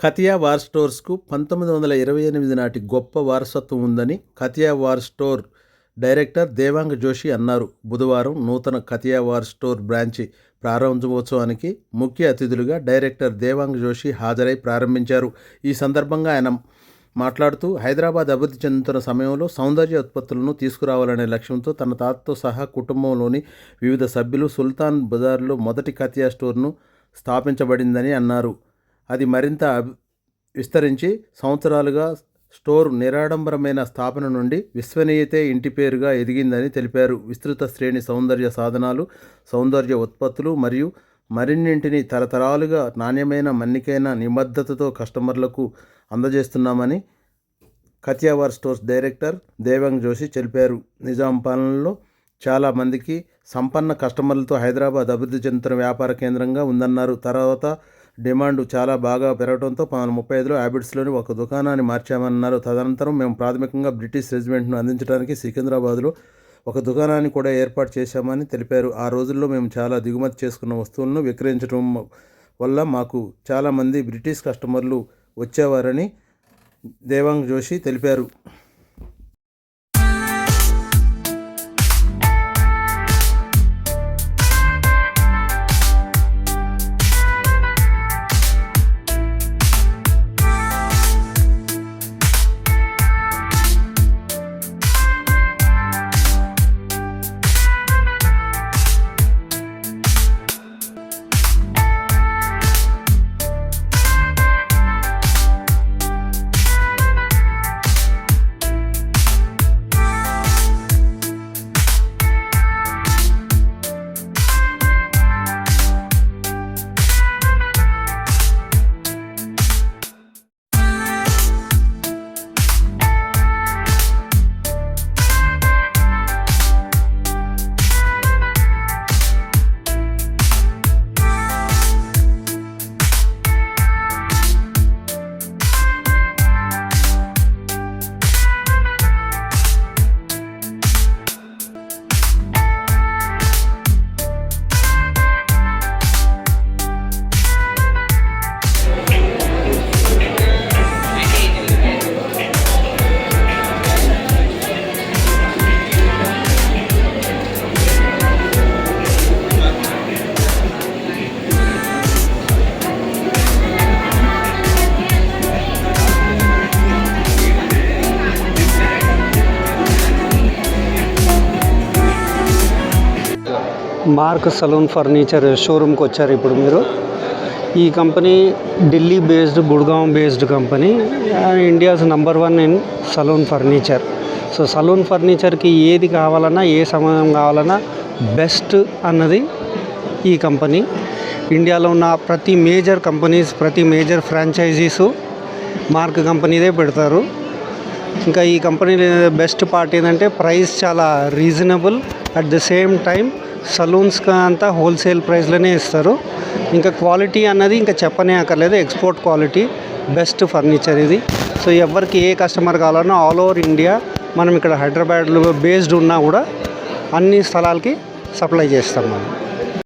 ఖతియా war స్టోర్స్కు పంతొమ్మిది వందల ఇరవై ఎనిమిది నాటి గొప్ప వారసత్వం ఉందని Kathiawar store director Devang Joshi అన్నారు. బుధవారం నూతన ఖతియా వార్ స్టోర్ బ్రాంచి ప్రారంభోత్సవానికి ముఖ్య అతిథులుగా డైరెక్టర్ దేవాంగ్ జోషి హాజరై ప్రారంభించారు. ఈ సందర్భంగా ఆయన మాట్లాడుతూ హైదరాబాద్ అభివృద్ధి చెందుతున్న సమయంలో సౌందర్య ఉత్పత్తులను తీసుకురావాలనే లక్ష్యంతో తన తాతతో సహా కుటుంబంలోని వివిధ సభ్యులు సుల్తాన్ బజార్లో మొదటి ఖతియా స్టోర్ను స్థాపించబడిందని అన్నారు. అది మరింత విస్తరించి సంవత్సరాలుగా స్టోర్ నిరాడంబరమైన స్థాపన నుండి విశ్వనీయతే ఇంటి పేరుగా ఎదిగిందని తెలిపారు. విస్తృత శ్రేణి సౌందర్య సాధనాలు సౌందర్య ఉత్పత్తులు మరియు మరిన్నింటిని తరతరాలుగా నాణ్యమైన మన్నికైన నిబద్ధతతో కస్టమర్లకు అందజేస్తున్నామని కతియావార్ స్టోర్స్ డైరెక్టర్ దేవంగ్ జోషి తెలిపారు. నిజాం పాలనలో చాలా మందికి సంపన్న కస్టమర్లతో హైదరాబాద్ అభివృద్ధి చెందుతున్న వ్యాపార కేంద్రంగా ఉందన్నారు. తర్వాత డిమాండ్ చాలా బాగా పెరగడంతో పంతొమ్మిది ముప్పై ఐదులో హ్యాబిట్స్లోని ఒక దుకాణాన్ని మార్చామన్నారు. తదనంతరం మేము ప్రాథమికంగా బ్రిటిష్ రెజిమెంట్ను అందించడానికి సికింద్రాబాద్లో ఒక దుకాణాన్ని కూడా ఏర్పాటు చేశామని తెలిపారు. ఆ రోజుల్లో మేము చాలా దిగుమతి చేసుకున్న వస్తువులను విక్రయించడం వల్ల మాకు చాలామంది బ్రిటిష్ కస్టమర్లు వచ్చేవారని దేవాంగ్ జోషి తెలిపారు. మార్క్ సలూన్ ఫర్నిచర్ షోరూమ్కి వచ్చారు ఇప్పుడు మీరు. ఈ company Delhi based Gurgaon based company. India's number one in salon furniture. So salon ఫర్నిచర్కి ఏది కావాలన్నా ఏ సమయం కావాలన్నా బెస్ట్ అన్నది ఈ కంపెనీ. ఇండియాలో ఉన్న ప్రతి మేజర్ కంపెనీస్ ప్రతి మేజర్ ఫ్రాంచైజీసు మార్క్ కంపెనీదే పెడతారు. ఇంకా ఈ కంపెనీ బెస్ట్ పార్ట్ ఏంటంటే ప్రైస్ చాలా reasonable. At the same time సలూన్స్కి అంతా హోల్సేల్ ప్రైస్లోనే ఇస్తారు. ఇంకా క్వాలిటీ అన్నది ఇంకా చెప్పనే అక్కర్లేదు. ఎక్స్పోర్ట్ క్వాలిటీ బెస్ట్ ఫర్నిచర్ ఇది. సో ఎవరికి ఏ కస్టమర్ కావాలన్నా ఆల్ ఓవర్ ఇండియా మనం ఇక్కడ హైదరాబాద్లో బేస్డ్ ఉన్నా కూడా అన్ని స్థలాలకి సప్లై చేస్తాం మనం.